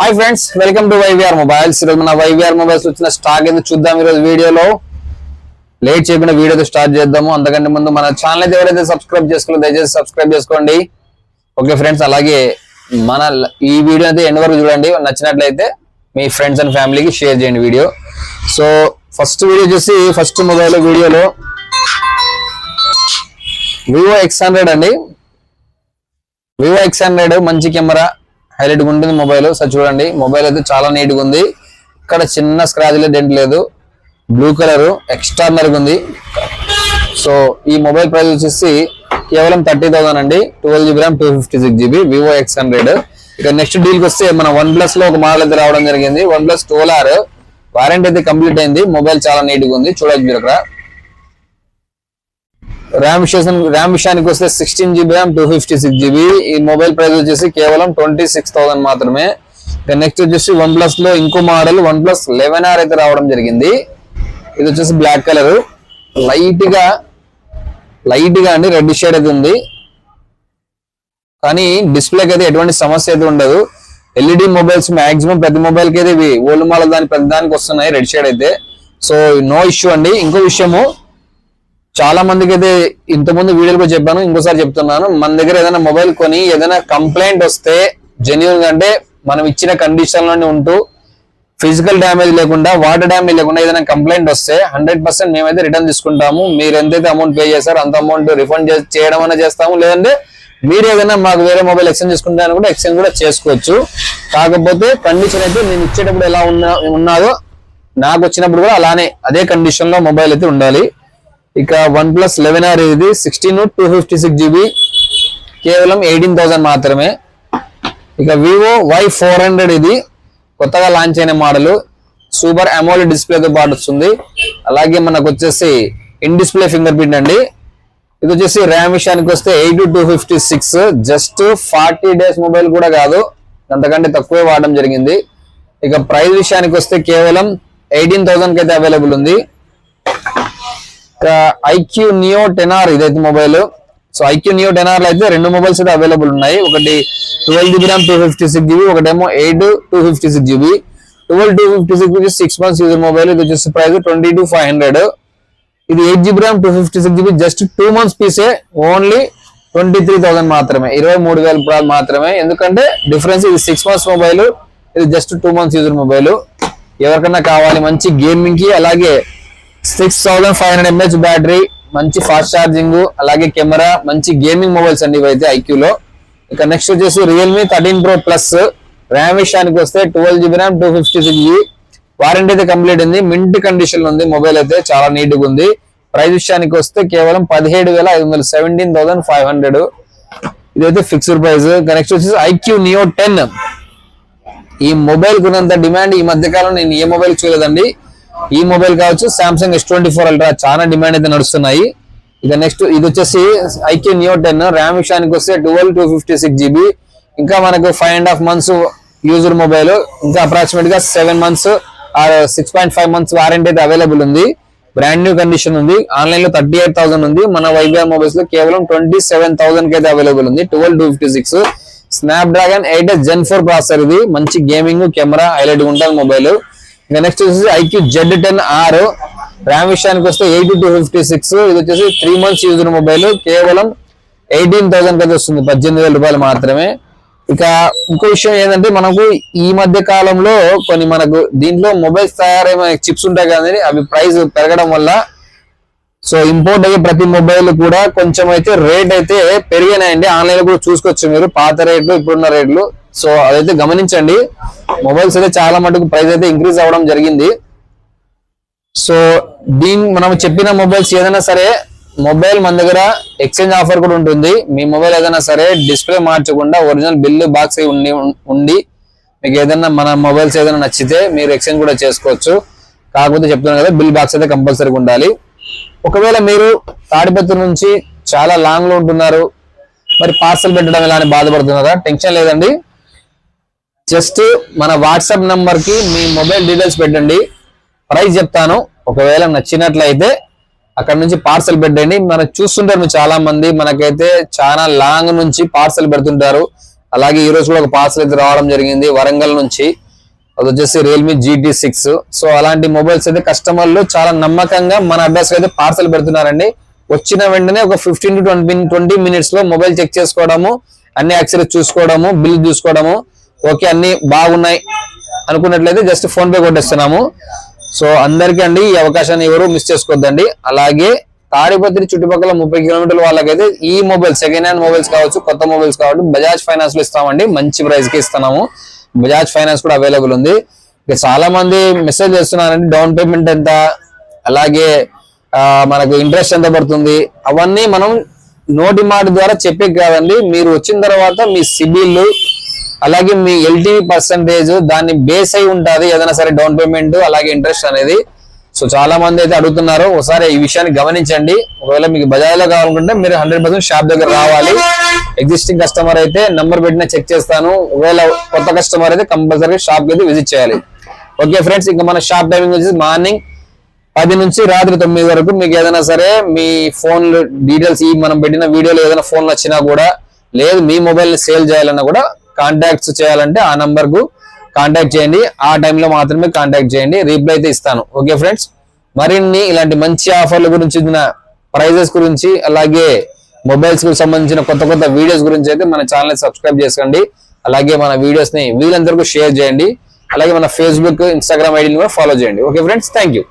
Hi friends welcome to YVR mobiles ఈరోజు మన YVR mobiles వచ్చిన స్టాక్ ఏదో చూద్దాం ఈరోజు వీడియోలో. లేట్ చేయకుండా వీడియోతో స్టార్ట్ చేద్దాము. అంతకంటే ముందు మన ఛానల్ అయితే ఎవరైతే సబ్స్క్రైబ్ చేసుకోలేదు దయచేసి సబ్స్క్రైబ్ చేసుకోండి. ఓకే ఫ్రెండ్స్ అలాగే మన ఈ వీడియో అయితే ఎండ్ వరకు చూడండి. నచ్చినట్లయితే మీ ఫ్రెండ్స్ అండ్ ఫ్యామిలీకి షేర్ చేయండి వీడియో. సో ఫస్ట్ వీడియో చూసి ఫస్ట్ మొబైల్ వీడియోలో వివో ఎక్స్ హండ్రెడ్ అండి. వివో ఎక్స్ హండ్రెడ్ మంచి కెమెరా. హైలైట్గా ఉంటుంది మొబైల్. సార్ చూడండి. మొబైల్ అయితే చాలా నీట్గా ఉంది. ఇక్కడ చిన్న స్క్రాచ్ లేదు డెంట్ లేదు. బ్లూ కలర్ ఎక్స్టర్నల్ ఉంది. సో ఈ మొబైల్ ప్రైస్ వచ్చేసి కేవలం థర్టీ థౌసండ్ అండి. Twelve GB RAM two fifty six GB Vivo X hundred ఇక నెక్స్ట్ డీల్ వస్తే మన వన్ ప్లస్లో ఒక మోడల్ అయితే రావడం జరిగింది. OnePlus twelve R warranty అయితే కంప్లీట్ అయింది. మొబైల్ చాలా నీట్గా ఉంది. చూడొచ్చు మీరు అక్కడ. ర్యామ్ విషయం ర్యామ్ విషయానికి వస్తే sixteen GB RAM two fifty six GB ఈ మొబైల్ ప్రైస్ వచ్చేసి కేవలం ట్వంటీ సిక్స్ థౌసండ్ మాత్రమే నెక్స్ట్ వచ్చేసి వన్ ప్లస్లో ఇంకో model OnePlus eleven R అయితే రావడం జరిగింది. ఇది వచ్చేసి బ్లాక్ కలర్ లైట్గా లైట్గా అండి రెడ్ షేడ్ అయితే ఉంది. కానీ డిస్ప్లేకి అయితే ఎటువంటి సమస్య అయితే ఉండదు. ఎల్ఈడి మొబైల్స్ మాక్సిమం ప్రతి మొబైల్కి అయితే ఇవి. ఓల్డ్ మోడల్ దాని ప్రతి దానికి వస్తున్నాయి రెడ్ షేడ్ అయితే. సో నో ఇష్యూ అండి. ఇంకో విషయము చాలా మందికి అయితే ఇంతకుముందు వీడియోలు కూడా చెప్పాను ఇంకోసారి చెప్తున్నాను. మన దగ్గర ఏదైనా మొబైల్ కొని ఏదైనా కంప్లైంట్ వస్తే జెన్యున్ అంటే మనం ఇచ్చిన కండిషన్లోనే ఉంటూ ఫిజికల్ డ్యామేజ్ లేకుండా వాటర్ డ్యామేజ్ లేకుండా ఏదైనా కంప్లైంట్ వస్తే హండ్రెడ్ పర్సెంట్ మేమైతే రిటర్న్ తీసుకుంటాము. మీరు ఎంతైతే అమౌంట్ పే చేశారో అంత అమౌంట్ రిఫండ్ చేయడం అనే చేస్తాము. లేదంటే మీరు ఏదైనా మాకు వేరే మొబైల్ ఎక్స్చేంజ్ చేసుకుంటారని కూడా ఎక్స్చేంజ్ కూడా చేసుకోవచ్చు. కాకపోతే కండిషన్ అయితే నేను ఇచ్చేటప్పుడు ఎలా ఉన్నా ఉన్నదో నాకు వచ్చినప్పుడు కూడా అలానే అదే కండిషన్లో మొబైల్ అయితే ఉండాలి. ఇక వన్ ప్లస్ లెవెన్ ఆర్ ఇది sixteen two fifty six GB కేవలం ఎయిటీన్ థౌసండ్ మాత్రమే. ఇక వివో వై ఫోర్ హండ్రెడ్ ఇది. కొత్తగా లాంచ్ అయిన మోడల్ సూపర్ అమోల్ డిస్ప్లేతో పాటు వస్తుంది. అలాగే మనకు వచ్చేసి ఇన్ డిస్ప్లే ఫింగర్ ప్రింట్ అండి. ఇది వచ్చేసి ర్యామ్ విషయానికి వస్తే eight two fifty six just forty days mobile కూడా కాదు. అంతకంటే తక్కువే వాడడం జరిగింది. ఇక ప్రైస్ విషయానికి వస్తే కేవలం ఎయిటీన్ థౌసండ్కి అయితే అవైలబుల్ ఉంది. ఐక్యూ నియో టెనార్ ఇదైతే mobile so iQOO neo ten ఆర్లో అయితే రెండు మొబైల్స్ అయితే అవైలబుల్ ఉన్నాయి. ఒకటి twelve GB RAM two fifty six GB ఒకటేమో eight two fifty six GB twelve two fifty six వచ్చి సిక్స్ మంత్స్ యూజర్ మొబైల్ ఇది వచ్చేసి price twenty two five hundred ఇది eight GB RAM two fifty six GB just two months పీసే only twenty three thousand మాత్రమే. ఇరవై మూడు వేల రూపాయలు మాత్రమే. ఎందుకంటే డిఫరెన్స్ ఇది సిక్స్ మంత్స్ మొబైల్ ఇది just two months user mobile ఎవరికైనా కావాలి మంచి గేమింగ్కి అలాగే six thousand five hundred mAh battery మంచి ఫాస్ట్ ఛార్జింగ్ అలాగే కెమెరా మంచి గేమింగ్ మొబైల్స్ అండి ఇవైతే ఐక్యూలో. ఇక నెక్స్ట్ వచ్చేసి Realme thirteen pro plus RAM విషయానికి వస్తే twelve GB RAM two fifty six warranty అయితే కంప్లీట్ ఉంది. మింట్ కండిషన్ ఉంది. మొబైల్ అయితే చాలా నీట్గా ఉంది. ప్రైస్ విషయానికి వస్తే కేవలం పదిహేడు వేల ఐదు వందలు సెవెంటీన్ థౌసండ్ ఫైవ్ హండ్రెడ్ ఇదైతే ఫిక్స్డ్ ప్రైస్ నెక్స్ట్ వచ్చేసి ఐక్యూ నియో టెన్ ఈ మొబైల్ కున్నంత డిమాండ్ ఈ మధ్యకాలం నేను ఏ మొబైల్ చూడలేదండి. ఈ మొబైల్ కావచ్చు Samsung S twenty four ultra చాలా డిమాండ్ అయితే నడుస్తున్నాయి. ఇక నెక్స్ట్ ఇది వచ్చేసి ఐక్యూ నియో టెన్ ర్యామ్ విషయానికి వస్తే twelve two fifty six GB ఇంకా మనకు five and half months user mobile ఇంకా అప్రాక్సిమేట్గా seven months or six point five months warranty అయితే అవైలబుల్ ఉంది. బ్రాండ్ న్యూ కండిషన్ ఉంది. ఆన్లైన్లో థర్టీ ఎయిట్ థౌసండ్ ఉంది. మన వైబీఆర్ మొబైల్స్లో కేవలం ట్వంటీ సెవెన్ థౌసండ్ అయితే అవైలబుల్ ఉంది. Twelve two fifty six Snapdragon eight gen four processor ఇది. మంచి గేమింగ్ కెమెరా హైలైట్ ఉంటుంది మొబైల్ ఇంకా నెక్స్ట్ వచ్చేసి iQOO Z ten R. RAM విషయానికి వస్తే ఎయిట్ టూ ఫిఫ్టీ సిక్స్. ఇది వచ్చేసి త్రీ మంత్స్ యూజ్ మొబైల్ కేవలం ఎయిటీన్ థౌసండ్ అయితే వస్తుంది. పద్దెనిమిది వేల రూపాయలు మాత్రమే. ఇక ఇంకో విషయం ఏంటంటే మనకు ఈ మధ్య కాలంలో కొన్ని మనకు దీంట్లో మొబైల్స్ తయారైన చిప్స్ ఉంటాయి కానీ అవి ప్రైస్ పెరగడం వల్ల సో ఇంపోర్ట్ అయ్యే ప్రతి మొబైల్ కూడా కొంచెం అయితే రేట్ అయితే పెరిగినాయండి. ఆన్లైన్లో కూడా చూసుకోవచ్చు మీరు. పాత రేట్లు ఇప్పుడున్న రేట్లు సో అదైతే గమనించండి. మొబైల్స్ అయితే చాలా మటుకు ప్రైస్ అయితే ఇంక్రీజ్ అవ్వడం జరిగింది. సో దీని మనం చెప్పిన మొబైల్స్ ఏదైనా సరే మొబైల్ మన దగ్గర ఎక్స్చేంజ్ ఆఫర్ కూడా ఉంటుంది. మీ మొబైల్ ఏదైనా సరే డిస్ప్లే మార్చకుండా ఒరిజినల్ బిల్లు బాక్స్ ఉండి ఉండి మీకు ఏదైనా మన మొబైల్స్ ఏదైనా నచ్చితే మీరు ఎక్స్చేంజ్ కూడా చేసుకోవచ్చు. కాకపోతే చెప్తున్నాను కదా బిల్ బాక్స్ అయితే కంపల్సరీగా ఉండాలి. ఒకవేళ మీరు తాడిపత్రి నుంచి చాలా లాంగ్లో ఉంటున్నారు మరి పార్సల్ పెట్టడం ఎలా బాధపడుతున్నారా? టెన్షన్ లేదండి. జస్ట్ మన వాట్సాప్ నంబర్కి మీ మొబైల్ డీటెయిల్స్ పెట్టండి. ప్రైస్ చెప్తాను. ఒకవేళ నచ్చినట్లయితే అక్కడ నుంచి పార్సల్ పెట్టండి. మనం చూస్తుంటారు చాలా మంది మనకైతే చాలా లాంగ్ నుంచి పార్సల్ పెడుతుంటారు. అలాగే ఈ రోజు కూడా ఒక పార్సల్ అయితే రావడం జరిగింది వరంగల్ నుంచి. అది వచ్చేసి రియల్మీ జీటీ సిక్స్ సో అలాంటి మొబైల్స్ అయితే కస్టమర్లు చాలా నమ్మకంగా మన అడ్రస్ అయితే పార్సల్ పెడుతున్నారండి. వచ్చిన వెంటనే ఒక ఫిఫ్టీన్ టు ట్వంటీ ట్వంటీ మినిట్స్లో మొబైల్ చెక్ చేసుకోవడము అన్ని యాక్సరీస్ చూసుకోవడము బిల్ చూసుకోవడము ఓకే అన్ని బాగున్నాయి. అనుకున్నట్లయితే జస్ట్ ఫోన్ పే కొట్టేస్తున్నాము. సో అందరికీ అండి ఈ అవకాశాన్ని ఎవరు మిస్ చేసుకోవద్దండి అలాగే తాడిపత్రి చుట్టుపక్కల ముప్పై కిలోమీటర్ల వాళ్ళకైతే ఈ మొబైల్ సెకండ్ హ్యాండ్ మొబైల్స్ కావచ్చు కొత్త మొబైల్స్ కావచ్చు బజాజ్ ఫైనాన్స్లో ఇస్తామండి. మంచి ప్రైస్కి ఇస్తున్నాము. బజాజ్ ఫైనాన్స్ కూడా అవైలబుల్ ఉంది. ఇక చాలా మంది మెసేజ్ చేస్తున్నారండి డౌన్ పేమెంట్ ఎంత అలాగే మనకు ఇంట్రెస్ట్ ఎంత పడుతుంది. అవన్నీ మనం నోటి మాట ద్వారా చెప్పే కాదండి. మీరు వచ్చిన తర్వాత మీ సిబిల్ అలాగే మీ ఎల్టీవీ పర్సంటేజ్ దాన్ని బేస్ అయి ఉంటుంది. ఏదైనా సరే డౌన్ పేమెంట్ అలాగే ఇంట్రెస్ట్ అనేది. సో చాలా మంది అయితే అడుగుతున్నారు ఒకసారి ఈ విషయాన్ని గమనించండి. ఒకవేళ మీకు బజాజ్లో కావాలనుకుంటే మీరు హండ్రెడ్ పర్సెంట్ షాప్ దగ్గర రావాలి. ఎగ్జిస్టింగ్ కస్టమర్ అయితే నంబర్ పెట్టినా చెక్ చేస్తాను. ఒకవేళ కొత్త కస్టమర్ అయితే కంపల్సరీ షాప్ అయితే విజిట్ చేయాలి. ఓకే ఫ్రెండ్స్ ఇంకా మన షాప్ టైమింగ్ వచ్చేసి మార్నింగ్ పది నుంచి రాత్రి తొమ్మిది వరకు మీకు ఏదైనా సరే మీ ఫోన్ డీటెయిల్స్ ఈ మనం పెట్టిన వీడియోలో ఏదైనా ఫోన్లు వచ్చినా కూడా లేదు మీ మొబైల్ని సేల్ చేయాలన్నా కూడా కాంటాక్ట్స్ చేయాలంటే ఆ నంబర్కు కాంటాక్ట్ చేయండి. ఆ టైంలో మాత్రమే కాంటాక్ట్ చేయండి. రీప్లై అయితే ఇస్తాను. Okay friends? మరిన్ని ఇలాంటి మంచి ఆఫర్ల గురించి ప్రైజెస్ గురించి అలాగే మొబైల్స్కు సంబంధించిన కొత్త కొత్త వీడియోస్ గురించి అయితే మన ఛానల్ సబ్స్క్రైబ్ చేసుకోండి. అలాగే మన వీడియోస్ని వీళ్ళందరికీ షేర్ చేయండి. అలాగే మన ఫేస్బుక్ ఇన్స్టాగ్రామ్ ఐడిని కూడా ఫాలో చేయండి. Okay friends? Thank you